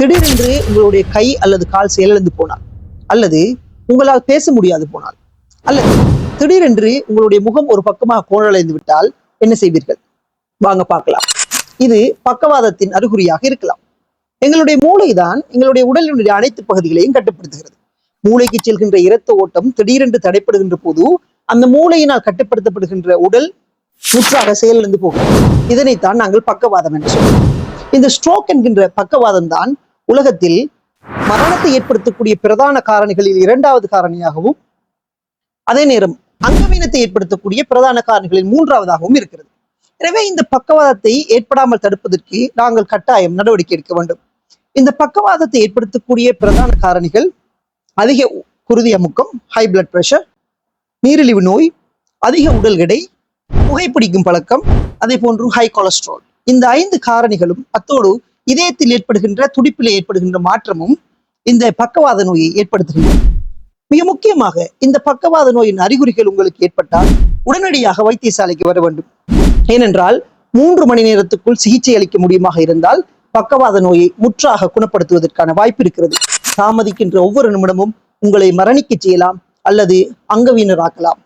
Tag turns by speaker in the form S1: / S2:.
S1: திடீரென்று உங்களுடைய கை அல்லது கால் செயலிழந்து போனால் அல்லது உங்களால் பேச முடியாது போனால் அல்லது திடீரென்று உங்களுடைய முகம் ஒரு பக்கமாக கோணடைந்து விட்டால் என்ன செய்வீர்கள்? வாங்க பார்க்கலாம். இது பக்கவாதத்தின் அறிகுறியாக இருக்கலாம். எங்களுடைய மூளைதான் எங்களுடைய உடலினுடைய அனைத்து பகுதிகளையும் கட்டுப்படுத்துகிறது. மூளைக்கு செல்கின்ற இரத்த ஓட்டம் திடீரென்று தடைப்படுகின்ற போது அந்த மூளையினால் கட்டுப்படுத்தப்படுகின்ற உடல் முற்றாக செயலிழந்து போகும். இதனைத்தான் நாங்கள் பக்கவாதம் என்று சொல்கிறோம் இந்த ஸ்ட்ரோக் என்கின்ற பக்கவாதம் தான் உலகத்தில் மரணத்தை ஏற்படுத்தக்கூடிய பிரதான காரணிகளில் இரண்டாவது காரணியாகவும் அதே நேரம் அங்கவீனத்தை ஏற்படுத்தக்கூடிய பிரதான காரணிகளில் மூன்றாவதாகவும் இருக்கிறது. எனவே இந்த பக்கவாதத்தை ஏற்படாமல் தடுப்பதற்கு நாங்கள் கட்டாயம் நடவடிக்கை எடுக்க வேண்டும். இந்த பக்கவாதத்தை ஏற்படுத்தக்கூடிய பிரதான காரணிகள் அதிக குருதி அமுக்கம் ஹை பிளட் பிரஷர் நீரிழிவு நோய் அதிக உடல் எடை புகைப்பிடிக்கும் பழக்கம் அதே போன்று ஹை கொலஸ்ட்ரால் இந்த ஐந்து காரணிகளும் அத்தோடு இதயத்தில் ஏற்படுகின்ற துடிப்பில் ஏற்படுகின்ற மாற்றமும் இந்த பக்கவாத நோயை ஏற்படுத்துகின்றன. மிக முக்கியமாக இந்த பக்கவாத நோயின் அறிகுறிகள் உங்களுக்கு ஏற்பட்டால் உடனடியாக வைத்தியசாலைக்கு வர வேண்டும். ஏனென்றால் மூன்று மணி நேரத்துக்குள் சிகிச்சை அளிக்க முடியுமாக இருந்தால் பக்கவாத நோயை முற்றாக குணப்படுத்துவதற்கான வாய்ப்பு இருக்கிறது. தாமதிக்கின்ற ஒவ்வொரு நிமிடமும் உங்களை மரணிக்க செய்யலாம் அல்லது அங்கவீனராக்கலாம்.